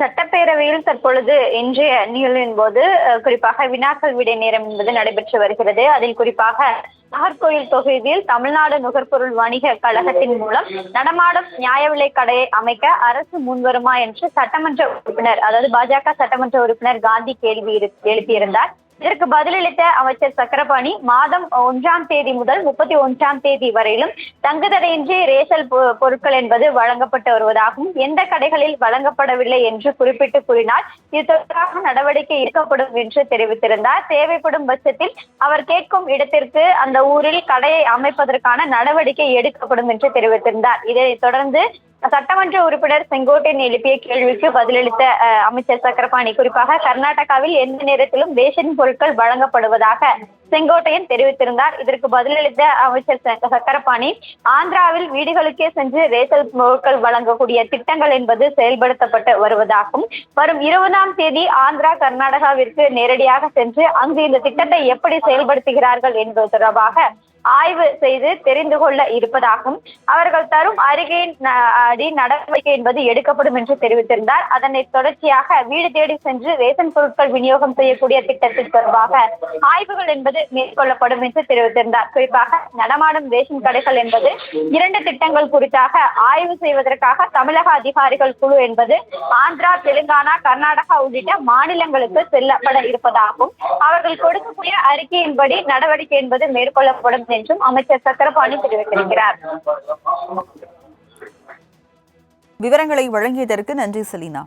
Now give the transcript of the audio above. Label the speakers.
Speaker 1: சட்டப்பேரவையில் தற்பொழுது இன்றைய நிகழ்வின் போது குறிப்பாக வினாக்கள் விடை நேரம் என்பது நடைபெற்று வருகிறது. அதில் குறிப்பாக நாகர்கோயில் தொகுதியில் தமிழ்நாடு நுகர்பொருள் வணிக கழகத்தின் மூலம் நடமாடும் நியாய விலை கடையை அமைக்க அரசு முன்வருமா என்று சட்டமன்ற உறுப்பினர் அதாவது பாஜக சட்டமன்ற உறுப்பினர் காந்தி கேள்வி எழுப்பியிருந்தார். இதற்கு பதிலளித்த அமைச்சர் சக்கரபாணி மாதம் ஒன்றாம் தேதி முதல் முப்பத்தி ஒன்றாம் தேதி வரையிலும் தங்குதடையின்றி ரேசல் பொருட்கள் என்பது வழங்கப்பட்டு வருவதாகவும் எந்த கடைகளில் வழங்கப்படவில்லை என்று குறிப்பிட்டு கூறினார் இது தொடர்பாக நடவடிக்கை எடுக்கப்படும் என்று தெரிவித்திருந்தார். தேவைப்படும் பட்சத்தில் அவர் கேட்கும் இடத்திற்கு அந்த ஊரில் கடையை அமைப்பதற்கான நடவடிக்கை எடுக்கப்படும் என்று தெரிவித்திருந்தார். இதைத் தொடர்ந்து சட்டமன்ற உறுப்பினர் செங்கோட்டையன் எழுப்பிய கேள்விக்கு பதிலளித்த அஹ், அமைச்சர் சக்கரபாணி குறிப்பாக கர்நாடகாவில் எந்த நேரத்திலும் ரேஷன் பொருட்கள் வழங்கப்படுவதாக செங்கோட்டையன் தெரிவித்திருந்தார். இதற்கு பதிலளித்த அமைச்சர் ச- சக்கரபாணி ஆந்திராவில் வீடுகளுக்கே சென்று ரேஷன் பொருட்கள் வழங்கக்கூடிய திட்டங்கள் என்பது செயல்படுத்தப்பட்டு வருவதாகவும் வரும் இருபதாம் தேதி ஆந்திரா கர்நாடகாவிற்கு நேரடியாக சென்று அங்கு இந்த திட்டத்தை எப்படி செயல்படுத்துகிறார்கள் என்பது தொடர்பாக ஆய்வு செய்து தெரிந்து கொள்ள இருப்பதாகவும் அவர்கள் தரும் அறிக்கையின் அடி நடவடிக்கை என்பது எடுக்கப்படும் என்று தெரிவித்திருந்தார். அதனை தொடர்ச்சியாக வீடு தேடி சென்று ரேஷன் பொருட்கள் விநியோகம் செய்யக்கூடிய திட்டத்தின் தொடர்பாக ஆய்வுகள் என்பது மேற்கொள்ளப்படும் என்று தெரிவித்திருந்தார். குறிப்பாக நடமாடும் ரேஷன் கடைகள் என்பது இரண்டு திட்டங்கள் குறித்தாக ஆய்வு செய்வதற்காக தமிழக அதிகாரிகள் குழு என்பது ஆந்திரா தெலுங்கானா கர்நாடகா உள்ளிட்ட மாநிலங்களுக்கு செல்லப்பட இருப்பதாகவும் அவர்கள் கொடுக்கக்கூடிய அறிக்கையின்படி நடவடிக்கை என்பது மேற்கொள்ளப்படும் என்றும் அமைச்சர் சக்கரபாணி தெரிவித்திருக்கிறார்.
Speaker 2: விவரங்களை வழங்கியதற்கு நன்றி செலினா.